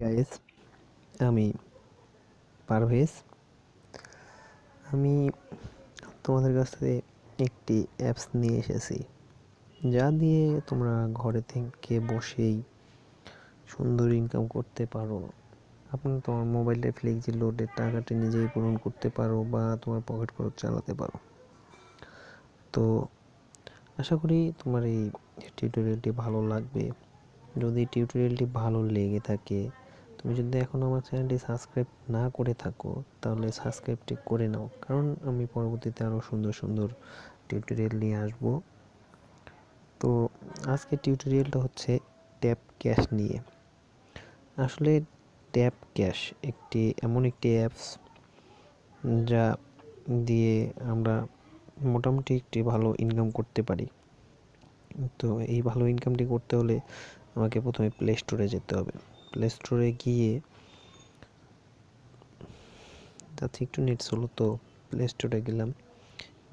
Guys আমি পারভেজ। আমি তোমাদের কাছ থেকে একটি অ্যাপস নিয়ে এসেছি, যা দিয়ে তোমরা ঘরে থেকে বসেই সুন্দর ইনকাম করতে পারো। আপনি তোমার মোবাইলে ফ্লেক্সি লোডের টাকাটা নিজেই পূরণ করতে পারো বা তোমার পকেট খরচ চালাতে পারো। তো আশা করি তোমার এই টিউটোরিয়ালটি ভালো লাগবে। যদি টিউটোরিয়ালটি ভালো লেগে থাকে তুমি যদি এখন আমার চ্যানেলটি সাবস্ক্রাইব না করে থাকো, তাহলে সাবস্ক্রাইবটি করে নাও। কারণ আমি পরবর্তীতে আরও সুন্দর সুন্দর টিউটোরিয়াল নিয়ে আসব। তো আজকে টিউটোরিয়ালটা হচ্ছে ট্যাপ ক্যাশ নিয়ে। আসলে ট্যাপ ক্যাশ একটি এমন একটি অ্যাপস যা দিয়ে আমরা মোটামুটি একটি ভালো ইনকাম করতে পারি। তো এই ভালো ইনকামটি করতে হলে আমাকে প্রথমে প্লে স্টোরে যেতে হবে। প্লে স্টোরে গিয়ে যাচ্ছে একটু নেট স্লো তো প্লে স্টোরে গেলাম।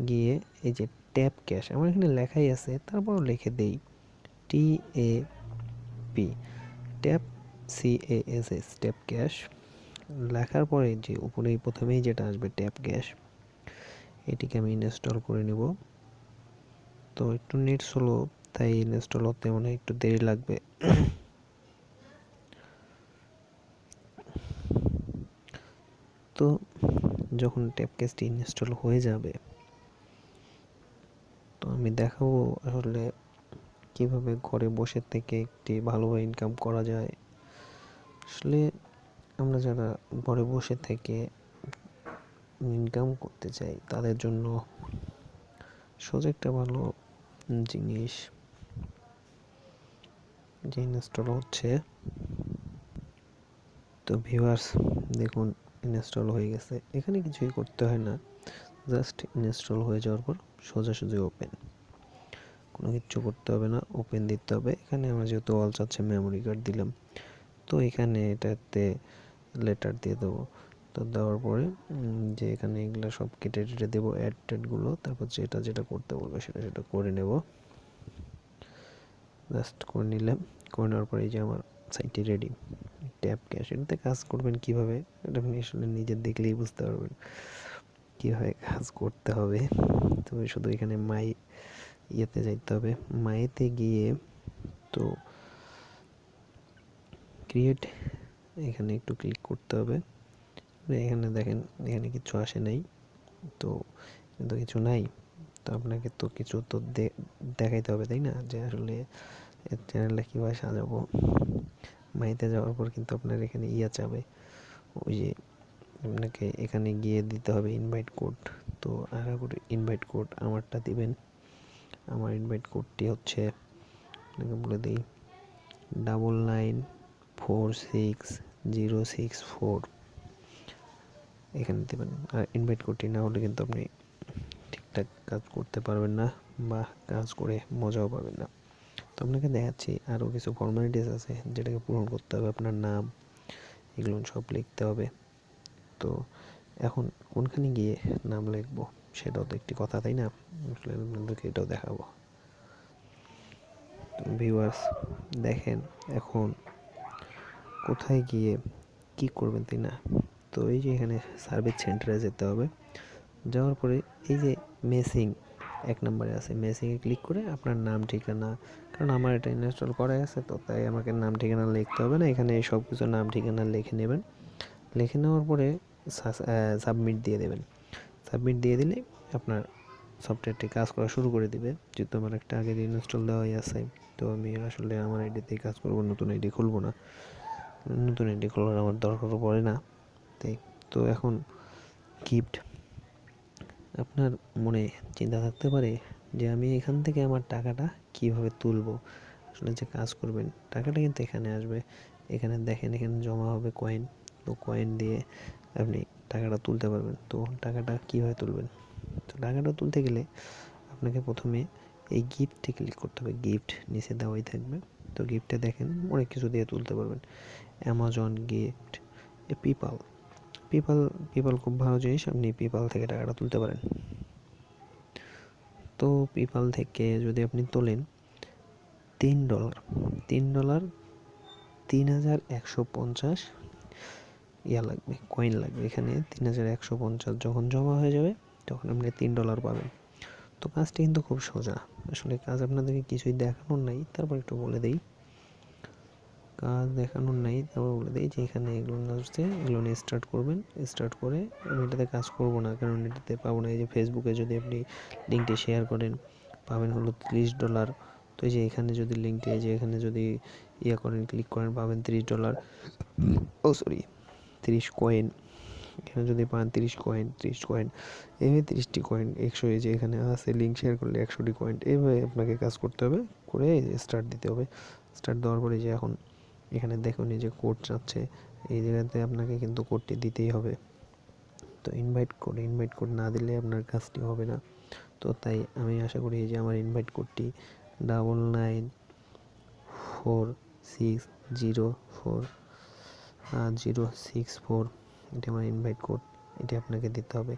গিয়ে এই যে ট্যাপ ক্যাশ আমার এখানে লেখাই আছে, তারপরও লিখে দেই T A P tap C A S S tap cash লেখার পরে যে উপরেই প্রথমেই যেটা আসবে ট্যাপ ক্যাশ এটিকে আমি ইনস্টল করে নেব। তো একটু নেট স্লো তাই ইনস্টল হতে মনে হয় একটু দেরি লাগবে। তো যখন ট্যাপ কেসটি ইনস্টল হয়ে যাবে, তো আমি দেখাবো আসলে কীভাবে ঘরে বসে থেকে একটি ভালোভাবে ইনকাম করা যায়। আসলে আমরা যারা ঘরে বসে থেকে ইনকাম করতে চাই, তাদের জন্য সোজা একটা ভালো জিনিস যে ইনস্টল হচ্ছে। তো ভিউয়ার্স দেখুন ইনস্টল হয়ে গেছে। এখানে কিছুই করতে হয় না। জাস্ট ইনস্টল হয়ে যাওয়ার পর সোজাসুজি ওপেন কোনো কিছু করতে হবে না ওপেন দিতে হবে। এখানে আমার যেহেতু অল চাচ্ছে মেমোরি কার্ড দিলাম। তো এখানে এটাতে লেটার দিয়ে দেবো। তো দেওয়ার পরে যে এখানে এগুলো সব কেটে টেটে দেবো অ্যাড ট্যাডগুলো তারপর যেটা যেটা করতে বলবে সেটা সেটা করে নেব। জাস্ট করে নিলাম। করে নেওয়ার পরে এই যে আমার সাইটটি রেডি ট্যাপ ক্যাশ এটাতে কাজ করবেন কীভাবে? এটা আপনি আসলে নিজে দেখলেই বুঝতে পারবেন কীভাবে কাজ করতে হবে। তবে শুধু এখানে মাই ইয়েতে যাইতে হবে। মাইতে গিয়ে তো ক্রিয়েট এখানে একটু ক্লিক করতে হবে। এখানে দেখেন, এখানে কিছু আসে নাই। তো কিন্তু কিছু নাই। তো আপনাকে তো কিছু তো দেখাইতে হবে, তাই না? যে আসলে চ্যানেলটা কীভাবে সাজাবো? মাইতে যাওয়ার পর কিন্তু আপনার এখানে ইয়া চাবে। ওই যে আপনাকে এখানে গিয়ে দিতে হবে ইনভাইট কোড তো আর করে ইনভাইট কোড আমারটা দিবেন। আমার ইনভাইট কোডটি হচ্ছে, আপনাকে বলে দিই double nine four six zero six four এখানে দেবেন। আর ইনভাইট কোডটি না হলে কিন্তু আপনি ঠিকঠাক কাজ করতে পারবেন না বা কাজ করে মজাও পাবেন না। তো আপনাকে দেখাচ্ছি আরও কিছু ফর্মালিটিস আছে যেটাকে পূরণ করতে হবে, আপনার নাম, এগুলো সব লিখতে হবে। তো এখন কোনখানে গিয়ে নাম লিখব সেটাও তো একটি কথা, তাই না? আসলে আপনাদেরকে এটাও দেখাবো। ভিউয়ার্স দেখেন এখন কোথায় গিয়ে কি করবেন, তাই না? তো এই যে এখানে সার্ভিস সেন্টারে যেতে হবে। যাওয়ার পরে এই যে মেসিং এক নম্বরে আছে। মেসিংয়ে ক্লিক করে আপনার নাম, ঠিকানা, কারণ আমার এটা ইনস্টল করা আছে, তো তাই আমাকে নাম, ঠিকানা লিখতে হবে না। এখানে সব কিছু নাম, ঠিকানা লিখে নেবেন। লিখে নেওয়ার পরে সাবমিট দিয়ে দেবেন। সাবমিট দিয়ে দিলে আপনার সফটওয়্যারটি কাজ করা শুরু করে দিবে। যেহেতু আমার একটা আগে ইনস্টল দেওয়াই আছে, তো আমি আসলে আমার আইডিতেই কাজ করব, নতুন আইডি খুলবো না। নতুন আইডি খোলার আমার দরকারও পড়ে না। তাই, তো এখন গিফট আপনার মনে চিন্তা থাকতে পারে যে আমি এখান থেকে আমার টাকাটা কীভাবে তুলব? আসলে যে কাজ করবেন, টাকাটা কিন্তু এখানে আসবে। এখানে দেখেন, এখানে জমা হবে কয়েন তো কয়েন দিয়ে আপনি টাকাটা তুলতে পারবেন। তো টাকাটা কীভাবে তুলবেন? তো টাকাটা তুলতে গেলে আপনাকে প্রথমে এই গিফটে ক্লিক করতে হবে। গিফট নিচে দেওয়াই থাকবে। তো গিফটে দেখেন, অনেক কিছু দিয়ে তুলতে পারবেন। অ্যামাজন গিফট এ পিপাল পিপাল পিপাল খুব ভালো জিনিস, আপনি পিপাল থেকে টাকাটা তুলতে পারেন। তো পিপাল থেকে যদি আপনি তোলেন তিন ডলার তিন ডলার তিন হাজার একশো পঞ্চাশ ইয়া লাগবে কয়েন লাগবে। এখানে তিন হাজার একশো পঞ্চাশ যখন জমা হয়ে যাবে, তখন আপনি তিন ডলার পাবেন। তো কাজটি কিন্তু খুব সোজা। আসলে কাজ আপনাদেরকে কিছুই দেখানোর নাই, তারপর একটু বলে দেই। কাজ দেখানোর নাই, তারপর বলে দিই যে এখানে এগুলো আসছে এগুলো নিয়ে স্টার্ট করবেন। স্টার্ট করে আমি এটাতে কাজ করব না, কারণ এটাতে পাবো না। এই যে ফেসবুকে যদি আপনি লিঙ্কটি শেয়ার করেন, পাবেন হলো তিরিশ ডলার তো এই যে এখানে যদি লিঙ্কটি এই যে এখানে যদি ইয়ে করেন ক্লিক করেন, পাবেন তিরিশ ডলার ও সরি তিরিশ কয়েন এখানে যদি পান তিরিশ কয়েন তিরিশ কয়েন এইভাবে তিরিশটি কয়েন একশো এই যে এখানে আছে লিঙ্ক শেয়ার করলে একশোটি কয়েন এইভাবে আপনাকে কাজ করতে হবে, করে স্টার্ট দিতে হবে। স্টার্ট দেওয়ার পরে যে এখন এখানে দেখুন এই যে কোড চাচ্ছে এই জায়গাতে আপনাকে কিন্তু কোডটি দিতেই হবে। তো ইনভাইট কোড ইনভাইট কোড না দিলে আপনার কাজটি হবে না। তো তাই আমি আশা করি যে আমার ইনভাইট কোডটি double nine four six zero four zero six four এটি আমার ইনভাইট কোড এটি আপনাকে দিতে হবে।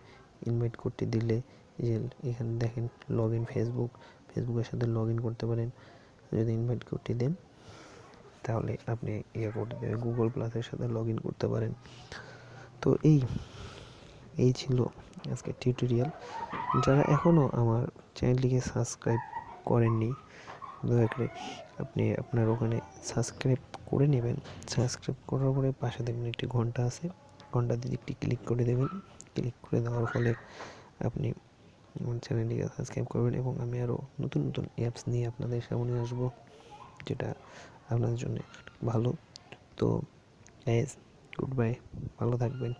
ইনভাইট কোডটি দিলে যে এখানে দেখেন লগ ইন ফেসবুক ফেসবুকের সাথে লগ ইন করতে পারেন। যদি ইনভাইট কোডটি দেন তাহলে আপনি ইয়ে করতে দেবে গুগল প্লাসের সাথে লগ ইন করতে পারেন। তো এই এই ছিল আজকে টিউটোরিয়াল যারা এখনও আমার চ্যানেলটিকে সাবস্ক্রাইব করেননি, দয়া করে আপনি আপনার ওখানে সাবস্ক্রাইব করে নেবেন। সাবস্ক্রাইব করার পরে পাশে দেখবেন একটি ঘণ্টা আছে। ঘন্টাতে একটি ক্লিক করে দেবেন। ক্লিক করে দেওয়ার ফলে আপনি আমার চ্যানেলটিকে সাবস্ক্রাইব করবেন এবং আমি আরও নতুন নতুন অ্যাপস নিয়ে আপনাদের সামনে আসব। যেটা আপনাদের জন্য ভালো। তো গাইজ গুড বাই ভালো থাকবেন।